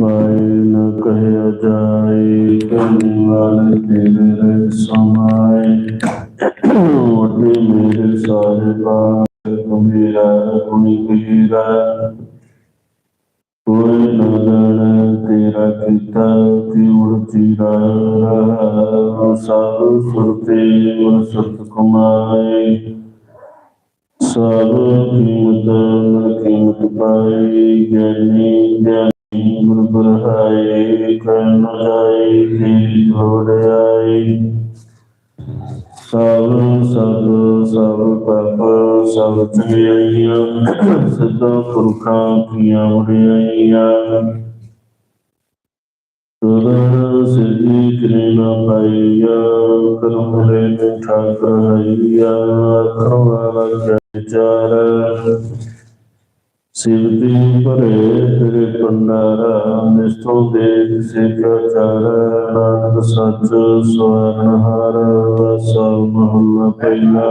ਪਾਏ ਨ ਕਹਿਆ ਜਾਏ ਕਨਵਾਲ ਤੇਰੇ ਰਹਿ ਸਮਾਏ। ਉਹਦੇ ਮੇਰੇ ਸਾਹਿਬਾ ਮੇਰਾ ਗੁਣੀ ਵੀਰਾ ਕੋਈ ਨਗਣ ਤੇਰਾ ਕੀਤਾ ਕਿ ਉੜਤੀ ਸਭ ਸੁਰਤੇ ਗੁਰ ਸੁਰਤ ਕਮਾਏ। ਸਭ ਕੀਮਤ ਮਨ ਕੀਮਤ ਪਾਈ ਗਿਆਨੀ ਗਿਆਨੀ ਗੁਰ ਬਰਹਾਏ ਕਰਨ ਜਾਏ ਤੇਰੀ ਲੋੜ ਸਭ ਸਭ ਸਭ ਪਾਪ ਸਭ ਚੰਗਿਆਈਆਂ ਸਿੱਧਾ ਪੁਰਖਾਂ ਕੀਆਂ ਉਡਿਆਈਆਂ ਤੁਰਨ ਸਿੱਧੀ ਕਰੇ ਪਾਈਆ, ਕਰਮ ਲੈ ਠਾਕਰ ਹਈਆ ਅੱਖਰ ਵਾਲਾ ਵਿਚਾਰ। ਸਿਵਤੀ ਭਰੇ ਤੇਰੇ ਪੰਡਾਰਾ ਨਿਸਤੋਂ ਦੇ ਸਿੱਖਾ ਚਾਰ ਨਾਨਕ ਸੱਚ ਸਵਰਨ ਹਰ ਸਭ ਮਹੱਲਾ ਪਹਿਲਾ।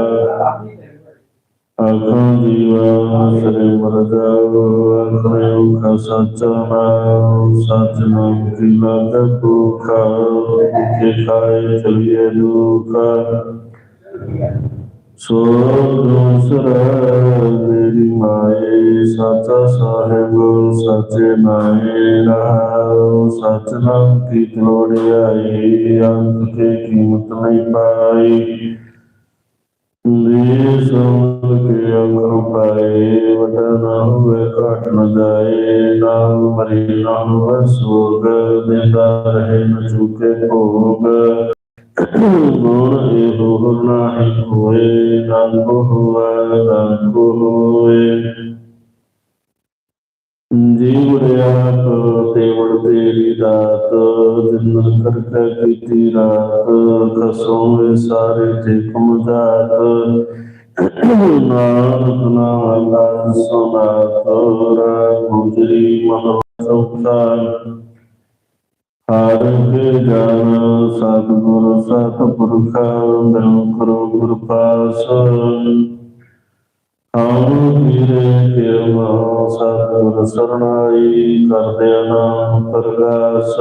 ਆਖਾਂ ਜੀਵਾ ਸਰੇ ਮਰ ਜਾਓ ਆਖਰੇ ਉਖਾ ਸੱਚਾ ਨਾਮ ਸੱਚ ਨਾਮ ਕੀ ਲਾਗੈ ਭੂਖਾ ਭੁਖੇ ਖਾਏ ਚਲੀਏ ਦੁਖਾ ਸੋ ਦੂਸਰਾ ਮੇਰੀ ਮਾਏ, ਸਾਚਾ ਸਾਹਿਬ, ਸਚੇ ਨਾਏ ਰਹਾਉ ਸਚ ਨਾਮ ਕੀ ਲੋੜਿਆਈ ਅੰਤ ਕੇ ਕੀਮਤ ਨਹੀਂ ਪਾਈ। ਲੇ ਸੋਲ ਕੇ ਅੰਗਰ ਪਾਏ ਵਟਾ ਨਾ ਹੋਵੇ ਘਟ ਨ ਜਾਏ ਨਾ ਮਰੀ ਨਾ ਹੋਵੇ ਸੋਗ ਰਹੇ ਨ ਭੋਗ। ਗੁਣ ਇਹੋ ਨਾਹੀ ਹੋਏ ਰੰਗ ਹੋਵੇ ਰੰਗ ਹੋਏ ਜੀਵ ਆਪ ਤੇਵੜ ਤੇਰੀ ਦਾਤ ਜਿਨ ਕਰਤਾ ਕੀਤੀ ਰਾਤ ਕਸੋਂ ਸਾਰੇ ਤੇ ਕੁਮ ਜਾਤ ਨਾਨਕ ਨਾਮ ਦਾ ਸੁਨਾ ਤੋਰਾ ਗੁਜਰੀ ਮਹਾਂ ਸੌਖਾ ਹਰ ਜਨ ਸਤਿਗੁਰ, ਸਤਿਪੁਰਖ ਬਿਨ ਕਰੋ ਗੁਰ ਪਾਸ ਹਮ ਕੀਰੇ ਕਿਰਮਾ ਸਤਿਗੁਰ ਸਰਣਾਈ ਕਰਦੇ ਨਾਮ ਪ੍ਰਗਾਸ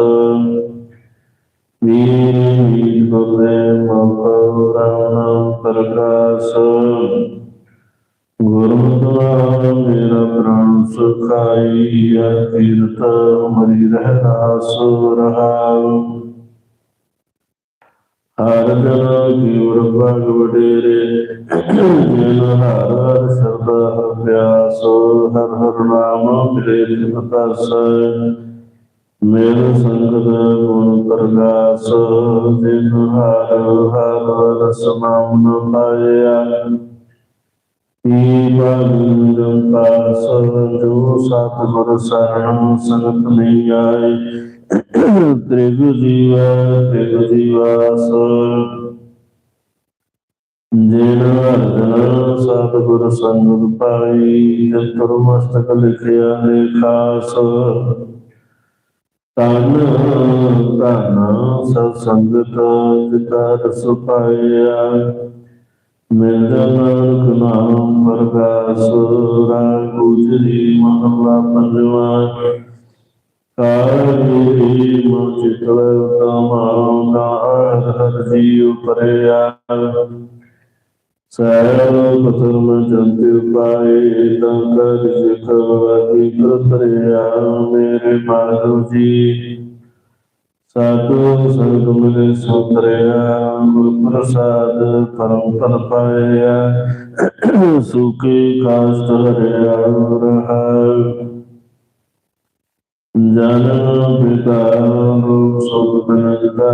ਵੀਰ ਵੀਰ ਗੁਰੇ ਮਕੋ ਪ੍ਰਗਾਸ ਗੁਰਮਤਿ ਮੇਰਾ ਪ੍ਰਾਨ ਸੁਖਾਈ ਆ ਕੀਰਤ ਮਰੀ ਰਹਿ ਸੋ ਰਹਾਉ ਹਰ ਜਨ ਜੀਵ ਭਗ ਵਡੇਰੇ, ਜਿਨ ਹਰ ਹਰ ਸਰਦਾ ਹਰ ਪਿਆਸ, ਹਰ ਹਰ ਨਾਮ ਮਿਲੇ ਤਿਨ ਤਸ ਮੇਰ ਸੰਗਤ ਗੁਣ ਪ੍ਰਗਾਸ, ਜਿਨ ਹਰ ਹਰ ਰਸ ਨਾਮ ਨ ਪਾਇਆ। ਈ ਪਾਸ ਜੋ ਸਤਿਗੁਰ ਸਰਣ ਸੰਗਤ ਨਹੀਂ ਆਏ ਤ੍ਰਿਗ ਜੀਵ ਤ੍ਰਿਗ ਜੀਵਾਸ ਜਿਨ ਅਰਜਨ ਸਤ ਗੁਰ ਪਾਈ ਜਤਰ ਮਸਤਕ ਲਿਖਿਆ ਨੇ ਖਾਸ ਤਨ ਤਨ ਸਤ ਸੰਗਤ ਜਿਤਾ ਰਸ ਪਾਇਆ ਮੇਰਾ ਨਾਨਕ ਨਾਮ ਗੁਜਰੀ ਮਹਲਾ ਪੰਜਵਾ ਕਾਰੀ ਮੁਚਿਤਲ ਤਮਾਮ ਦਾ ਹਰ ਹਰ ਜੀਉ ਪਰਿਆ ਜੰਤਿ ਪਾਏ, ਤਾਂ ਕਰ ਸਿਖ ਵਾਦੀ ਪ੍ਰਤਰਿਆ ਮੇਰੇ ਮਾਧਵ ਜੀ। ਸਾਧੂ ਸੰਗ ਮਿਲੇ ਸੁਤਰਿਆ ਗੁਰ ਪ੍ਰਸਾਦ ਪਰਮ ਪਦ ਪਾਇਆ। ਸੁਖੀ ਕਾਸ਼ਟ ਹਰਿਆ ਰਹਾ ਜਨ ਪਿਤਾ ਰੂਪ ਸੁਖ ਬਨਜਦਾ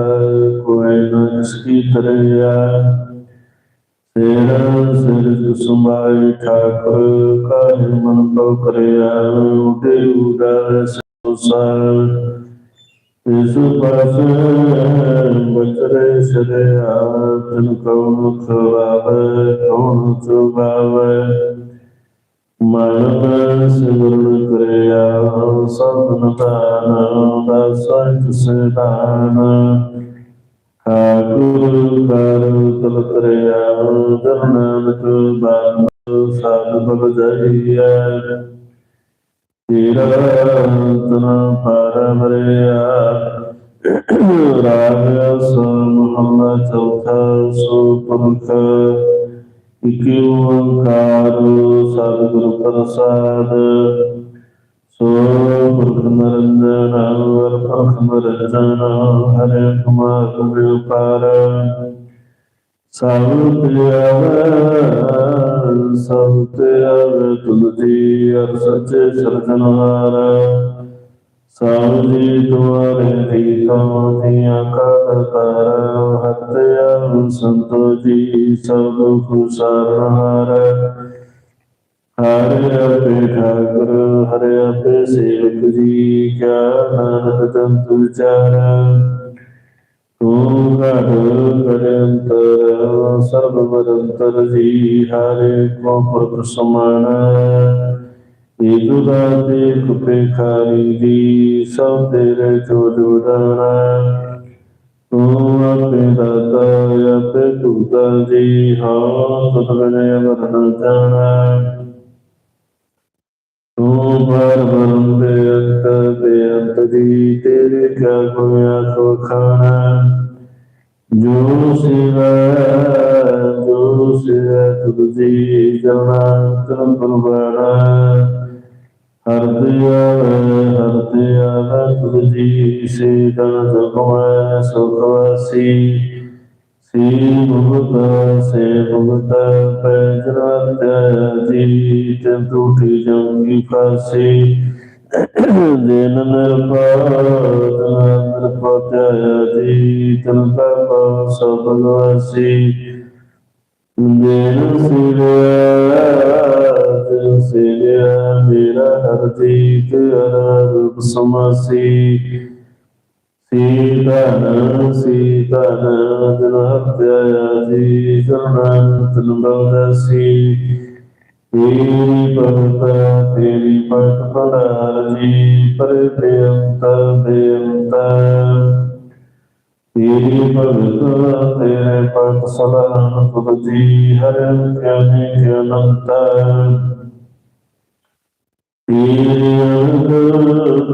ਕੋਈ ਨ ਇਸਕੀ ਤਰਿਆ। ਤੇਰਾ ਸਿਰ ਸੁਮਾਈ ਠਾਕੁਰ, ਕਾਹਿ ਮਨ ਤੋ ਕਰਿਆ ਉਡੇ ਉਡਾ ਸੰਸਾਰ ਇਸ ਪਾਸ ਬਚਰੇ ਸਰਿਆ ਤਨ ਕਉ ਖਵਾਵੇ ਕਉ ਚੁਗਾਵੇ ਮਨ ਸਿਮਰਨ ਕਰਿਆ ਸਤਨ ਦਾਨ ਦਾ ਸਦਾਨ ਠਾਕੁਰ ਕਰ ਤਲ ਕਰਿਆ ਜਨਨਾਨਕ ਬਾਨ ਸਾਧ ਬਲ ਜਾਈਐ ਤੇਰਾ ਤਨ ਪਰ ਮਹੱਲਾ ਚੌਥਾ ਸੋ ਪੁਰਖ ਓੰਕਾਰ ਸਤਿਗੁਰ ਪ੍ਰਸਾਦ। ਸੋ ਪੁਰਖ ਨਰੰਜਨ ਹਰ ਪੁਰਖ ਨਰੰਜਨ ਹਰੇ ਕੁਮਾਰ ਗੁਰੂ ਪਾਰ। ਸਭ ਤੇ ਆਵੇ ਸਭ ਤੇ ਅਰ ਸੱਚੇ ਸਰਜਨਹਾਰ ਸਭ ਜੀ ਦੁਆਰੇ ਦੀਤਾਂ ਦੀਆਂ ਕਰਤਾਰ ਹੱਥ ਆਵ ਸੰਤੋ ਜੀ ਸਭ ਦੁਖ ਹਰਿ ਆਪੇ ਠਾਕੁਰ, ਹਰਿ ਆਪੇ ਸੇਵਕ ਜੀ, ਕਿਆ ਨਾਨਕ ਜੰਤ ਵਿਚਾਰ ਤੂੰ ਘਟ ਸਰਬ ਬਰੰਤਰ ਜੀ ਹਰੇ ਕੋ ਪੁਰਖ ਸਮਾਨ ਦਾਤੇ ਕੁਪੇ ਖਾਰੀ ਦੀ ਸਭ ਤੇਰੇ ਜੋ ਜੁੜਾਣਾ ਤੂੰ ਆਪੇ ਦਾਤਾ ਆਪੇ ਤੁਤਾ ਜੀ, ਹਾਂ ਤੁਤ ਬਿਨੇ ਵਰਨ ਜਾਣਾ। ਤੂੰ ਪਰ ਬਰਮ ਅੰਤ ਦੇ ਅੰਤ ਦੀ ਤੇਰੇ ਕਿਆ ਕੋਇਆ ਕੋ ਖਾਣਾ। ਜੋ ਸਿਵਾ ਜੋ ਸਿਵਾ ਤੁਝੀ ਜਨਾ ਤਨ ਬਰਬਾਣਾ ਹਰ ਦਿਆ ਹਰ ਸੇ ਦਨ ਸੁਖਮੈ ਸੁਖ ਵਾਸੀ। ਸੀ ਸੇ ਮੁਕਤ ਪੈਜਰਤ ਜੀ ਤੇ ਟੂਟੀ ਜੰਗੀ ਫਾਸੀ। ਦਿਨ ਨਿਰਭਉ ਨਿਰਭਉ ਜੀ, ਤਨ ਪਾਪ ਦਿਨ ਸਿਰਿਆ ਦਿਨ ਮੇਰਾ ਹਰ ਜੀਤ ਸਮਾਸੀ। ਸੀਤਨ ਸੀਤਨ ਜਨ ਹਤਿਆ ਜੀ ਜਨਨ ਤਨ ਬਵਦਸੀ ਤੇਰੀ ਭਗਤ ਤੇਰੀ ਭਗਤ ਪਦਾਰ ਜੀ ਪਰ ਬੇਅੰਤ ਬੇਅੰਤ ਤੇਰੀ ਭਗਤ ਤੇਰੇ ਭਗਤ ਸਲਾਮ ਤੁਧ ਜੀ ਹਰ ਗਿਆਨੀ ਗਿਆਨੰਤ ਤੇਰੀ ਅਨੰਦ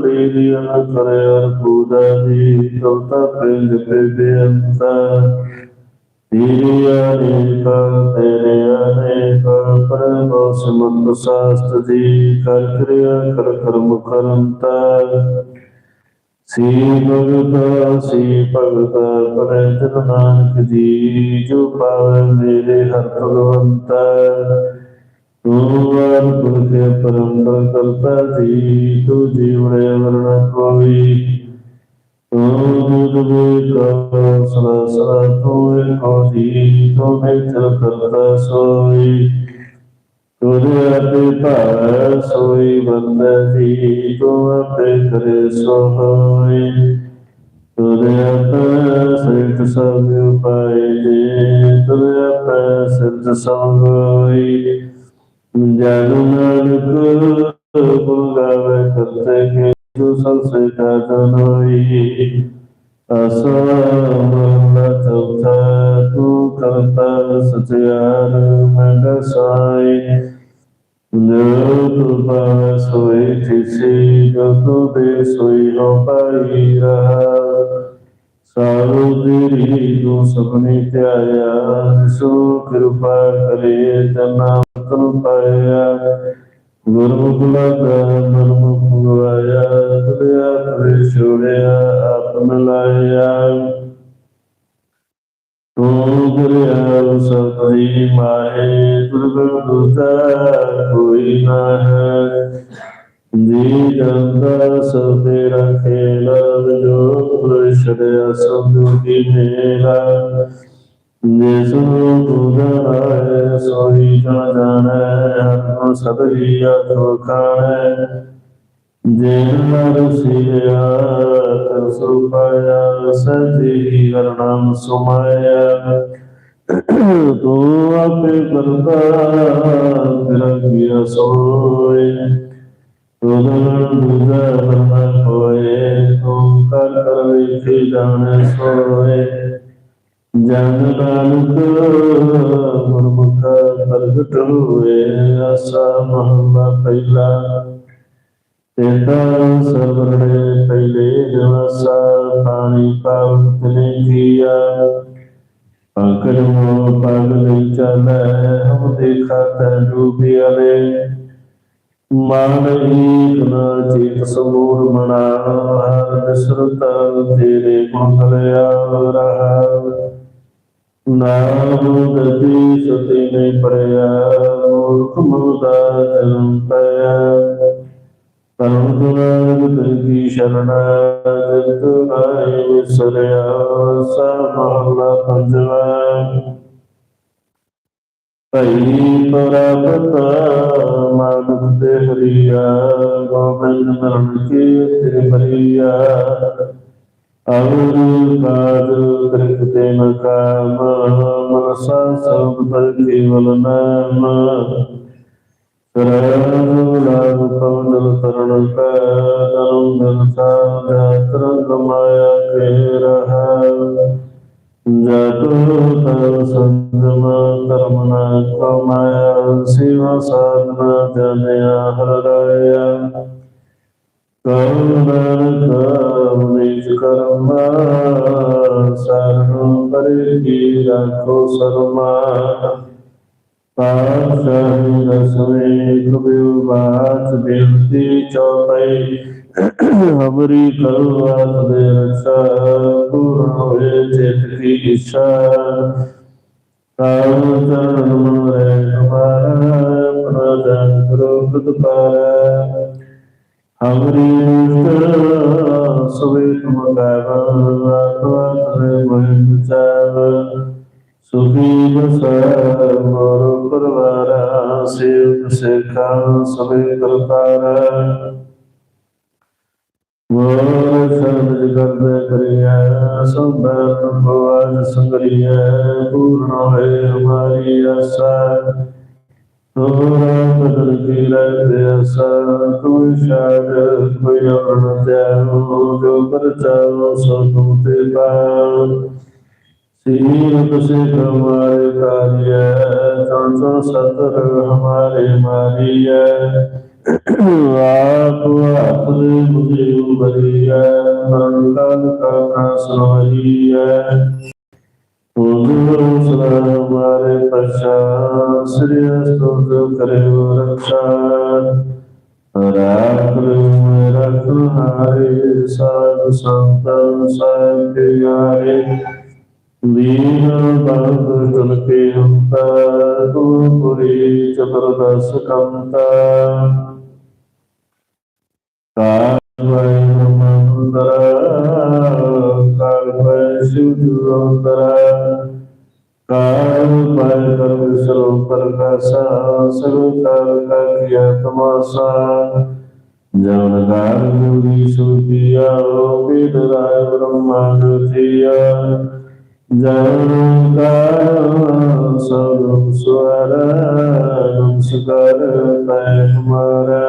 ਤੇਰੀ ਅਨੰਦ ਕਰੇ ਅਰ ਪੂਜਾ ਜੀ ਤਵਤਾ ਪ੍ਰੇਮ ਤੇ ਬੇਅੰਤ ਤੇਰੀ ਅਨੇਕ ਤੇਰੇ ਅਨੇਕ ਪਰਮ ਸਮੰਤ ਸਾਸਤ ਜੀ ਕਰ ਕਿਰਿਆ ਕਰ ਕਰਮ ਕਰੰਤਾ ਸੀ ਭਗਤ ਸੀ ਭਗਤ ਪਰੇ ਨਾਨਕ ਜੀ ਜੋ ਪਾਵੈ ਮੇਰੇ ਹਰ ਭਗਵੰਤ ਤੂੰ ਆਪ ਗੁਰਕੇ ਪਰੰਪਰ ਕਰਤਾ ਜੀ ਤੂੰ ਜੀਵੜੇ ਵਰਣ ਕੋਈ ਤੂੰ ਦੁਦ ਵੀ ਕਾ ਸਦਾ ਸਦਾ ਤੂੰ ਏਕੋ ਜੀ ਤੂੰ ਨਿਤਰ ਕਰਤਾ ਸੋਈ ਤੁਝੇ ਆਪੇ ਭਾਵ ਸੋਈ ਬੰਦਾ ਜੀ ਤੂੰ ਆਪੇ ਕਰੇ ਸੋ ਹੋਈ ਤੁਝੇ ਆਪੇ ਸਿਰਤ ਸਭ ਉਪਾਏ ਜੀ ਤੁਝੇ ਆਪੇ ਸਿਰਤ ਸਭ ਜੋ ਸੰਸੇ ਕਾ ਜਨ ਹੋਈ ਤੂੰ ਕਰਤਾ ਸਚਿਆਰ ਮੈਂ ਜੋ ਤੂੰ ਪਾਵੈ ਸੋਈ ਥਿਸੀ, ਜੋ ਤੂੰ ਦੇ ਸੋਈ ਹੋ ਪਾਈ ਰਹਾ। ਸਾਰੂ ਤੇਰੀ ਤੂੰ ਸਭਨੀ ਧਿਆਇਆ ਜਿਸੋ ਕਿਰਪਾ ਕਰੇ ਜਨਾ ਤਨ ਪਾਇਆ। ਗੁਰਮੁਖ ਲਗਾ ਗੁਰਮੁਖ ਗਵਾਇਆ ਤੁਰਿਆ ਤੁਰੇ ਛੋੜਿਆ ਆਪ ਮਿਲਾਇਆ ਤੂੰ ਗੁਰਿਆ ਸਤਿ ਮਾਹੇ ਦੁਰਗਮ ਦੁਤਾ ਕੋਈ ਨਾ ਹੈ ਜੀ ਜੰਦਾ ਸਭ ਤੇਰਾ ਖੇਲ ਜੋ ਪੁਰਸ਼ਰਿਆ ਸਭ ਦੁਖੀ ਮੇਲਾ ਜਿਸੂ ਤੂੰ ਸੋਈ ਜੋ ਜਾਣੈ ਹਮ ਸਭ ਹੀ ਆਤਮ ਖਾਣੈ। ਸਿਆ, ਤਨ ਸੁਪਾਇਆ ਸਤੀ ਕਰਨਾਮ ਸੁਮਾਇਆ। ਤੂੰ ਆਪੇ ਕਰਤਾ ਤੇਰਾ ਕੀਆ ਸੋਏ। ਤੂੰ ਦੂਜਾ ਬਰਨਾ ਹੋਏ, ਤੂੰ ਕਰ ਕਰ ਵੇਖੇ ਜਾਣੈ ਸੋਏ। ਜਨ ਬਾਲਕ ਗੁਰਮੁਖ ਪ੍ਰਗਟ ਹੋਏ ਆਸਾ ਮਹਲਾ ਪਹਿਲਾ ਤੇਤਾ ਸਰਵੜੇ ਪਹਿਲੇ ਦਿਵਸਾ ਪਾਣੀ ਪਾਵਨ ਤਨੇ ਕੀਆ ਪੰਕਜ ਮੋ ਪਗ ਲਈ ਚਲੈ ਹਮ ਦੇਖਾ ਤੈ ਰੂਪਿਆ ਨੇ ਮਨ ਏਕ ਨਾ ਚੇਤ ਸਮੂਰ ਮਨਾ ਹਰ ਬਿਸਰਤ ਤੇਰੇ ਗੁਣ ਲਿਆ ਰਹਾ ਨਾਮ ਗਤੀ ਸਤੀ ਨਹੀਂ ਪੜਿਆ ਮੂਰਖ ਮੁਦਾ ਜਨਮ ਪਿਆ ਕਰਮ ਗੁਣ ਕੀ ਸ਼ਰਨ ਜਿਤ ਆਏ ਵਿਸਰਿਆ ਸਭ ਮਹਲਾ ਪੰਜਵਾ ਭਈ ਪ੍ਰਾਪਤ ਮਾਨੁਖ ਦੇ ਹਰੀਆ ਗੋਬਿੰਦ ਮਰਨ ਕੀ ਤੇਰੇ ਬਰੀਆ। ਅਵਰ ਕਾਜ ਤ੍ਰਿਕ ਤੇ ਨ ਮਨਸਾ ਸਭ ਪਰ ਕੇਵਲ ਸਰਬ ਲਾਭ ਪਵਨ ਤਰਨ ਕਾ ਦਰੁ ਦਰਸਾ ਜਾਤਰ ਕਮਾਇਆ ਕੇ ਰਹਾ ਜਪ ਤਪ ਸੰਜਮ ਕਰਮ ਕਮਾਇਆ ਸ਼ਿਵ ਸਾਧਨਾ ਜਨਿਆ ਹਰ ਰਾਇਆ ਕਰਮ ਕਰਮ ਨਿਜ ਕਰਮ ਸਰਮ ਪਰਿ ਕੀ ਰੱਖੋ ਸਰਮਾ ਪਾਸ਼ਾਹੀ ਰਸਵੇਂ ਕਬਿਉ ਬਾਤ ਬੇਨਤੀ ਚੌਪਈ ਹਮਰੀ ਕਰਵਾਤ ਦੇ ਰਖਾ ਪੂਰਨ ਹੋਏ ਚਿਤ ਕੀ ਇੱਛਾ ਕਾਲ ਚਰਨ ਮਨ ਰਹਿ ਹਮਾਰਾ ਪ੍ਰਜਨ ਕਰੋਪਤ ਪਾਰਾ ਹਮਰੀ ਨਿਸ਼ਟ ਸਵੇ ਤੁਮ ਗਾਵ ਆਤਵਾਤ ਰੇ ਚਾਵ ਸੁਖੀ ਬਸੈ ਮੋਰ ਪਰਵਾਰਾ ਸੇਵ ਸੇਖਾ ਸਵੇ ਕਰਤਾਰਾ। ਮੋਰ ਸਰਜ ਕਰਦੇ ਕਰਿਆ, ਸੰਬਰ ਭਵਾਜ ਸੰਗਰੀਐ, ਪੂਰਨ ਹੋਏ ਹਮਾਰੀ ਆਸਾ। ਸੋਰਤਨ ਕੀ ਰਹਿ ਅਸਾ ਤੁਮ ਸ਼ਾਗਤ ਕੋਈ ਅਣ ਤੈਨੂੰ ਜੋ ਪਰਚਾਉ ਸੋ ਤੁਮ ਤੇ ਪਾਉ ਸੀਰਤ ਸੇ ਤੁਮਾਰੇ ਕਾਰਿਐ ਸੰਸੋ ਸਤਰ ਹਮਾਰੇ ਮਾਰੀਐ ਆਪ ਆਪਣੇ ਮੁਝੇ ਉਬਰੀਐ ਮਨ ਤਨ ਕਾ ਸੋਹੀਐ ਸਤਿਗੁਰੂ ਸਦਾ ਮਾਰੇ ਪ੍ਰਸਾਦ, ਸ੍ਰੀ ਅਸਤੁਤ ਕਰਿਓ ਰੱਖਾ। ਰਾਖ ਰਖ ਹਾਰੇ, ਸਾਧ ਸੰਤ ਸਾਹਿਬ ਪਿਆਰੇ ਦੀਨ ਬੰਦ ਤੁਲ ਕੇ ਹੰਤਾ ਤੂੰ ਪੁਰੀ ਚਤੁਰਦਸ ਕੰਤਾ ਕਾਰਵੈ ਮੰਦਰ ਕਾਰਵੈ ਸਿਵ ਅੰਦਰਾ ਕਾਲ ਪੈ ਕਰ ਵਿਸਰੋ ਪ੍ਰਕਾਸ਼ਾ ਸਭ ਕਾਲ ਕਾ ਕੀਆ ਤਮਾਸਾ। ਜਨ ਗਾਰ ਜੁਗੀ ਸੁਖੀਆ ਵੇਦ ਰਾਏ ਬ੍ਰਹਮਾ ਜੋਤੀਆ ਜਨ ਕਾ ਸਭ ਸਵਰ ਨਮਸਕਾਰ ਤੈ ਹਮਾਰਾ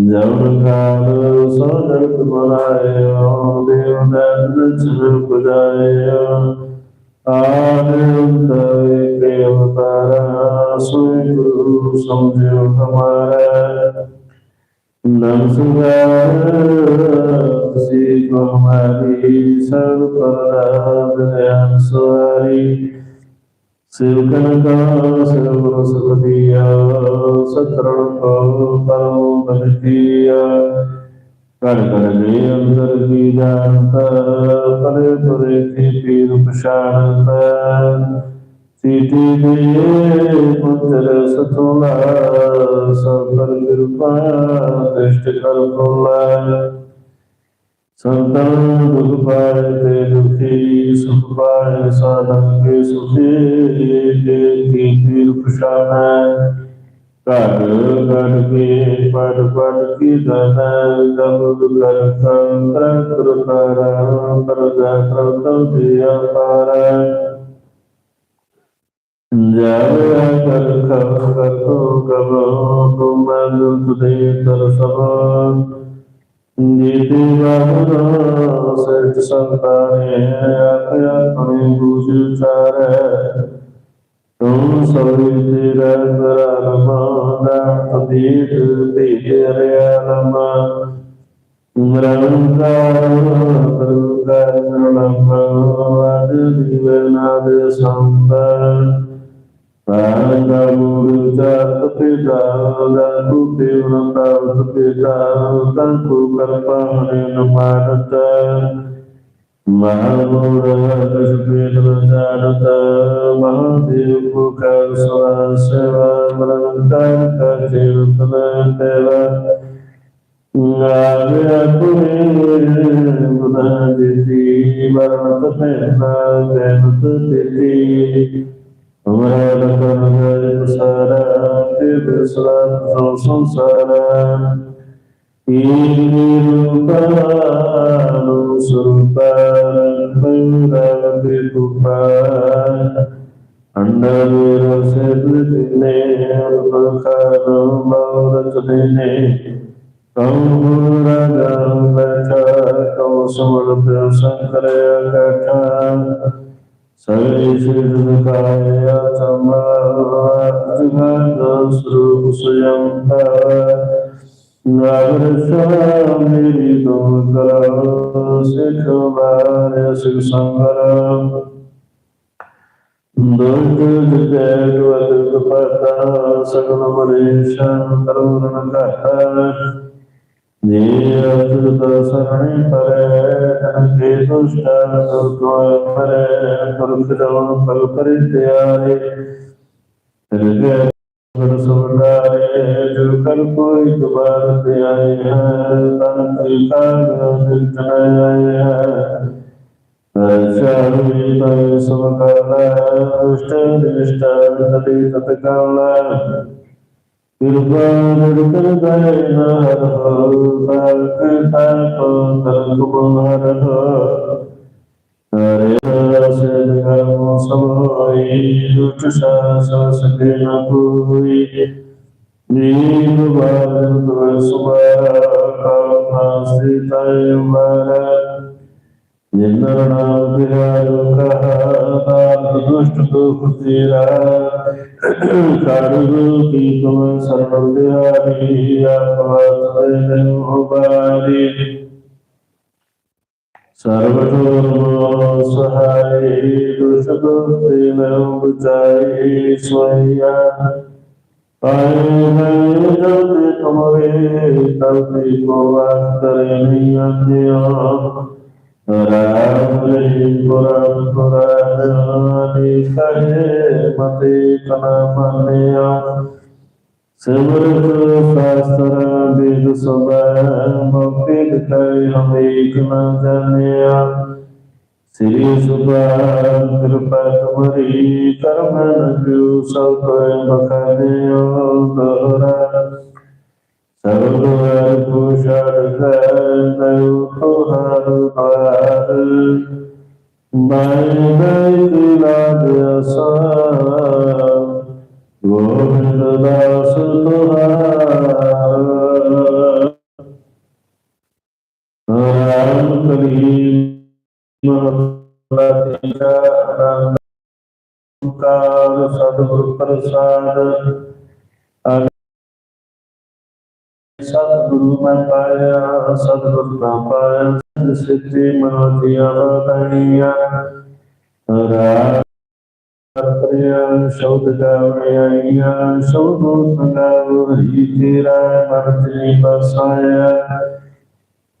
ਜਨ ਕਾਲ ਸੋ ਜਗਤ ਮਨਾਇਓ ਦੇਵ ਦਨ ਚਿਰ ਪੁਜਾਇਓ ਆਨੰਦ ਏਕੇ ਅਵਤਾਰਾ ਸੋਈ ਗੁਰੂ ਸਮਝਿਓ ਹਮਾਰਾ ਨਮਸਕਾਰ। ਸੀ ਕੋ ਸਰਬ ਪਰਦਾਦ ਦਇਆਨ ਸੁਆਰੀ ਸਿਵਕਨ ਕਾ ਸਰਬ ਸੁਖਦੀਆ ਸਤਰਣ ਕੋ ਪਰਮ ਬਨਤੀਆ ਕਰ ਕਰ ਦੇ ਅੰਦਰ ਕੀ ਜਾਣਤਾ ਪਰੇ ਪਰੇ ਕੀ ਪੀਰ ਪਛਾਣਤਾ ਸੀਟੀ ਦੇ ਪੁੱਤਰ ਸਤੁਲਾ ਸਬਰ ਕਿਰਪਾ ਦ੍ਰਿਸ਼ਟ ਕਰ ਕੋਲਾ ਸੰਤਨ ਦੁਖ ਪਾਏ ਤੇ ਦੁਖੀ ਸੁਖ ਪਾਏ ਸਾਧਨ ਕੇ ਸੁਖੀ ਜੇ ਕੀ ਪੀਰ ਪਛਾਣੈ। ਘਟ ਘਟ ਕੇ ਪੜ ਪੜ ਕੀ ਧਨ ਜਬ ਕਰ ਸੰਤਰ ਕਰਤਾਰਾ ਪਰਜਾ ਪ੍ਰਤਮ ਦਿਆ ਪਾਰਾ ਜਬ ਕਰ ਖਬ ਕਰ ਤੋ ਕਬ ਤੁਮ ਤਰ ਸਭ ਜੀਤੀ ਬਾਹਰ ਸਚ ਸੰਤਾਨੇ ਆਪ ਆਪਣੀ ਬੂਝ ਚਾਰੈ ਤੁਮ ਸੋਈ ਤੇਰਾ ਬਰਮ ਦਾ ਤੀਤ ਤੀਤ ਰਿਆ ਨਮ ਨਿਰੰਕਾਰ ਪ੍ਰਭ ਵਾਦ ਦਿਵੇ ਨਾਦ ਸੰਪਨ ਪਾਣਾ ਮੂਰ ਜਾਤ ਪਿਤਾ ਦਾਤੂ ਦੇਵਨ ਦਾਤ ਪਿਤਾ ਤੰਕੂ ਕਰਪਾ ਹਰੇ ਨਮਾਨਤ ਮਹਾਮੂਰ ਦਸ ਪੀਤ ਸੇਵਾ ਮਰੰਕਾਰ ਕਾ ਜੀਵਤ ਦੇਵਾ ਨਾਗਿਆ ਤੁਮੇ ਬੁਧਾ ਦਿੱਤੀ ਤੇ ਸਲਾ ਸੰਸਾਰਾ ਈਨੀ ਰੂਪਾਨੁ ਸੁਰੂਪਾਨ ਪੈਰਾਗਿ ਰੂਪਾ ਅੰਡਰ ਸਿਰ ਦਿਨੇ ਬਖਾਨੋ ਮੌਰਤ ਦਿਨੇ ਕਉ ਰਗਮ ਬੈਠਾ ਕਉ ਸਮਲ ਪਿਆ ਸੰਕਰ ਅਕਠਾ ਸਗਲੇ ਸਿਰ ਦਿਖਾਇਆ ਚਮਾ ਜਗਤ ਸਰੂਪ ਸੁਯੰ ਨਾਗਰ ਸ਼ਾ ਮੇਰੀ ਤੁਮ ਸਿਖ ਬਾਰ ਸਿਖ ਸੰਗਰ। ਦੁਰਗ ਜੈ ਦੁਅਤ ਕਪਤਾ ਸਗਨ ਮਨੇਸ਼ੰ ਕਰੁਣ ਘਾਤਾ ਜੇ ਅਸੁਰਤ ਸਰਣੇ ਪਰੈ, ਤਨ ਕੇ ਦੁਸ਼ਟ ਦੁਰਗੋਇ ਪਰੈ ਪੁਰਖ ਦਵਨ ਫਲ ਪਰਿਤਿਆਏ ਤਿਰਗੈ ਗੁਰ ਸੁਭਾਏ ਜੋ ਕਰ ਕੋਈ ਦੁਬਾਰ ਤੇ ਆਏ ਹੈ ਤਨ ਕੀ ਕਾਗ ਦਿਲ ਆਏ ਹੈ ਚਾਰੀ ਤੈ ਸਭ ਕਾਲਾ ਦੁਸ਼ਟ ਨਿਸ਼ਟ ਤਤੀ ਤਤ ਕਾਲਾ ਕਿਰਪਾ ਨਿਰਕਰ ਦਾਇ ਨਰ ਹੋ ਬਾਕ ਤਾਪ ਤਰ ਕੁਮਾਰ ਹੋ ਹਰੇ ਸੇ ਗਮ ਸਭ ਹੋਈ ਦੁਖ ਸਾਸ ਸਕੇ ਨ ਕੋਈ ਨੀਮ ਬਾਦਨ ਤੁਮ ਸੁਬਾ ਕਾ ਕਹਾ ਦੁਸ਼ਟ ਦੁਖ ਤੇਰਾ ਕਾਰੁ ਕੀ ਤੁਮ ਸਰਵ ਬਿਹਾਰੀ ਆਪਵਤ ਦੇ ਉਬਾਰੀ ਸਰਵ ਜੋਰ ਸਹਾਈ ਦੁਸ਼ ਦੁਖੇ ਨ ਉਚਾਈ ਸੋਇਆ ਪਾਏ ਮੈਂ ਤੁਮਰੇ ਤਬੇ ਕੋ ਵਾਸਰੇ ਨਹੀਂ ਆਤਿਓ ਰਾਮ ਲਈ ਪੁਰਾਨ ਪੁਰਾਨੀ ਕਹੇ ਮਤੇ ਕਨਾ ਮੰਨਿਆ ਸਿਮਰਤ ਸ਼ਾਸਤਰ ਬੇਦ ਸਬੈ ਮੋਕੇ ਦਿਖਾਈ ਹਮ ਨ ਜਾਣਿਆ ਸ੍ਰੀ ਸੁਭਾਨ ਕਿਰਪਾ ਤੁਮਰੀ ਕਰਮ ਨ ਕਿਉ ਸਭ ਕੋਇ ਬਖਾਨਿਓ ਦੋਹਰਾ ਸਰਬ ਕੋ ਛੜ ਗਏ ਤੁਹਾਰ ਬਾਰ ਮੈਂ ਮੈਂ ਕੀ ਲਾਜ ਅਸਾ ਮਹਲਾ ਆਨੰਦ ਕਾਰ ਸਤਿਗੁਰ ਪ੍ਰਸਾਦ ਸਤਿਗੁਰੂ ਮੈਂ ਪਾਇਆ ਸਤਿਗੁਰ ਨਾ ਪਾਇਆ ਸਤ ਸਿੱਧੀ ਮਨੋਤੀਆਂ ਬਤਾਈਆਂ ਰਾਤ ਪ੍ਰਿਆ ਸ਼ਬਦ ਗਾਵਣੀਆਂ ਸ਼ਬਦ ਸੰਗਾਵ ਹਰੀ ਤੇਰਾ ਮਰਤਨੀ ਬਸਾਇਆ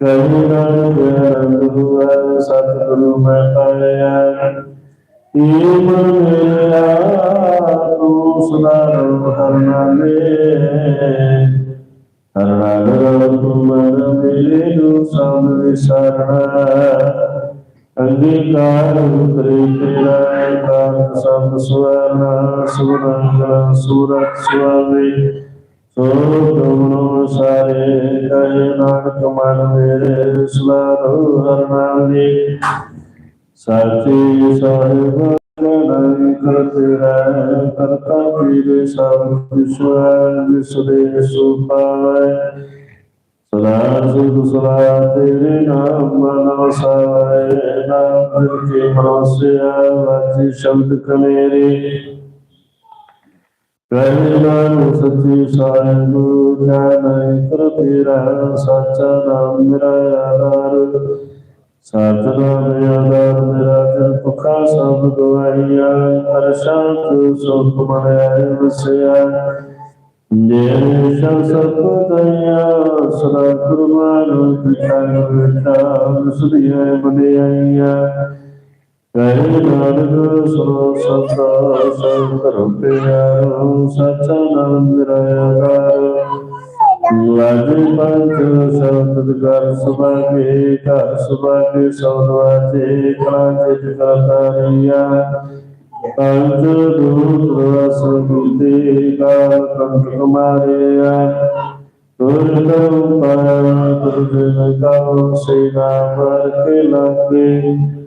ਕਹੀ ਨਾਨਕ ਆਨੰਦ ਹੁਆ ਸਤਿਗੁਰੂ ਮੈਂ ਪਾਇਆ। ਏ ਮਨ ਮੇਰਾ ਤੂੰ ਸਦਾ ਰਹੁ ਹਰ ਨਾਮੇ ਹਰਨਾਗਰ ਤੁਮਰ ਮੇਰੇ ਨੂੰ ਸਭ ਵਿਸਰਣਾ ਅੰਗੀਕਾਰ ਉਤਰੇ ਤੇਰਾ ਕਾਮ ਸਭ ਸਵਰਨਾ। ਸੁਰੰਗ ਸੂਰਤ ਸੁਆਮੀ ਸੋ ਤੁਮਨੋ ਸਾਰੇ ਕਹੇ ਨਾਨਕ ਮਨ ਮੇਰੇ ਸਵਾਰੋ ਹਰਨਾਮੀ ਸਾਚੀ ਸਾਹਿਬ ਨਹੀਂ ਕਰਤਿਰਾ ਕਰਤਾ ਪੀਰੇ ਸਭ ਵਿਸ਼ਵ ਵਿਸਦੇ ਸੁਪਾਵੇ ਸਦਾ ਸੁਖ ਸਦਾ ਤੇਰੇ ਨਾਮ ਮਨ ਵਸਾਵੇ। ਨਾਮ ਕੇ ਮਨੋਸਿਆ ਵਾਚੀ ਸ਼ਬਦ ਕਮੇਰੇ ਕਹਿ ਨਾਮ ਸੱਚੀ ਸਾਹਿਬ ਜਾਣੈ ਕਰ ਤੇਰਾ ਸਾਚਾ ਨਾਮ ਮੇਰਾ ਆਧਾਰ ਸਤਨਾਮ ਆਧਾਰ ਮੇਰਾ ਜਨ ਪੁਖਾ ਸਭ ਗਵਾਈਆ ਹਰ ਸ਼ਾਂਤ ਸੁਖ ਮਨ ਆਇ ਵਸਿਆ ਜੇ ਸ਼ਬ ਦਇਆ ਸਦਾ ਗੁਰਮਾਨ ਪਿਤਾ ਗੁਰਤਾ ਬਣੇ ਆਈਆ ਕਰੇ ਨਾਨਕ ਸੁਨੋ ਸੰਤਾ ਸਭ ਕਰਮ ਪਿਆਰੋ ਸਚਾ ਨਾਮ ਮੇਰਾ ਆਧਾਰ ਲਾਗੇ ਪੰਜ ਸ਼ਬਦ ਕਰ ਸੁਭਾਗੇ, ਘਰ ਸੁਭਾਗੇ ਸੌਦਵਾਜੇ ਕਲਾ ਜਿਤ ਕਰਤਾਰੀਆ ਪੰਜ ਦੂਤ ਰਸ ਬੁੱਧੀ ਕਾਲ ਕੰਟ ਕੁਮਾਰਿਆ। ਤੁਰ ਕਰਮ ਪਾਇਆ ਤੁਰ ਸੇਨਾ ਪਰ ਕੇ ਲਾਗੇ।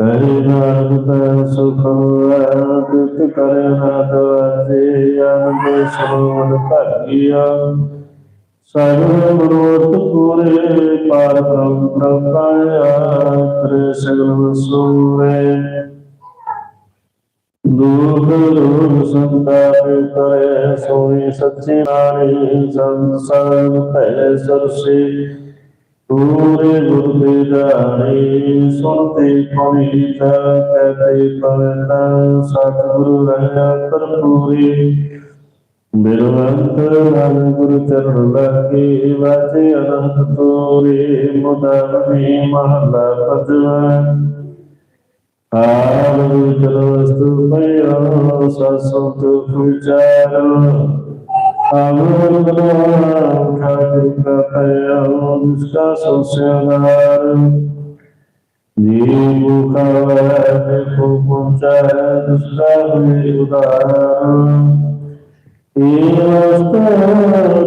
ਕਰੇ ਨਾਨਕ ਤੈ ਸੁਖ ਕਰੇ ਨਾ ਦਵਾਜੇ ਆਨੰਦ ਸਰਵਨ ਭਾਗੀਆ। ਸਰਵ ਮਨੋਰਥ ਪੂਰੇ ਪਾਰ ਬ੍ਰਹਮ ਪ੍ਰਪਾਇਆ ਕਰੇ ਸਗਲ ਵਸੂਰੇ ਦੁਖ ਰੋਗ ਸੰਤਾਪ ਕਰੇ ਸੋਈ ਸੱਚੇ ਨਾਰੀ, ਸੰਸਾਰ ਭੈ ਸਰਸੇ। ਪੂਰੇ ਗੁਰ ਦੇ ਜਾਣੀ ਸੁਣਤੇ ਕੋਈ ਕਹਤੇ ਪਵਨਾ ਸਤਿਗੁਰੂ ਰਹਿਆ ਭਰਪੂਰੀ। ਬਿਰਵੰਤ ਨਾਮ ਗੁਰੂ ਚਰਨ ਲਾਗੇ, ਵਾਜੇ ਅਨੰਤ ਤੋਰੇ ਮੁਦਮੀ ਮਹਲਾ ਪਦਵਾ ਆਪ ਚਲਵਸਤੂ ਪਇਓ ਸਸੁਤ ਵਿਚਾਰੋ। ਅਮਰ ਬਨਾਮ ਖਾਤਿ ਕਪਇਓ ਨਿਸਕਾ ਸੰਸਿਆਰ ਜੀ ਮੁਖਾ ਤੇ ਕੋ ਪਹੁੰਚਾ ਦੁਸਰਾ ਹੋਏ ਉਦਾਰ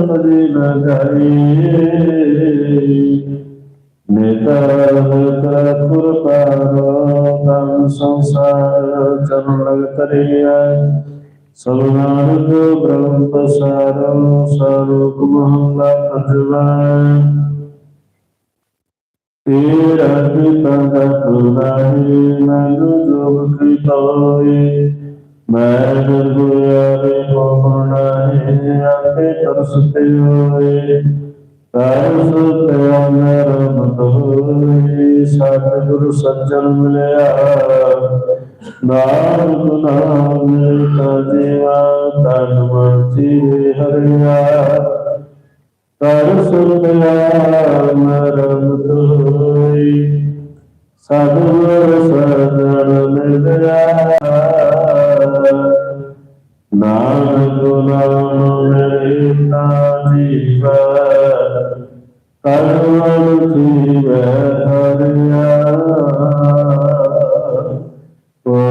ਤਦੇ ਲਗਾਈ ਨੇਤਾ ਨੇਤਾ ਕੁਰਪਾਰੋ ਤਨ ਸੰਸਾਰ ਚਰਨ ਲਗ ਤਰਿਆ ਸਲਨਾਨਕ ਬ੍ਰਹਮ ਪਸਾਰੋ ਸਰੂਪ ਮਹਲਾ ਪੰਜਵਾ ਤੇਰਾ ਪਿਤਾ ਦਾ ਤੁਰਾਹੀ ਨੰਦ ਜੋਗ ਕ੍ਰਿਤੋਏ ਮੈਂ ਗੁਰਿਆ ਰੇ ਮੋਹਨਾਹੀ ਆਪੇ ਤਰਸਤੇ ਹੋਏ ਤਰਸ ਤੇ ਨਰਮ ਹੋਏ ਸਤਿਗੁਰ ਸੱਜਣ ਮਿਲਿਆ। ਨਾਨਕ ਨਾਮ ਮਿਲਤਾ ਜੀਵਾ ਤਨ ਮਨ ਹਰਿਆ ਕਰ ਮਿਲਿਆ ਨਰਮ ਹੋਈ ਸਤਿਗੁਰ ਸੱਜਣ ਮਿਲਿਆ ਨਾਨਕ ਨਾਮ ਮੇਰੇ ਤਾ ਜੀਵਾ ਕਰਮਨ ਹਰਿਆ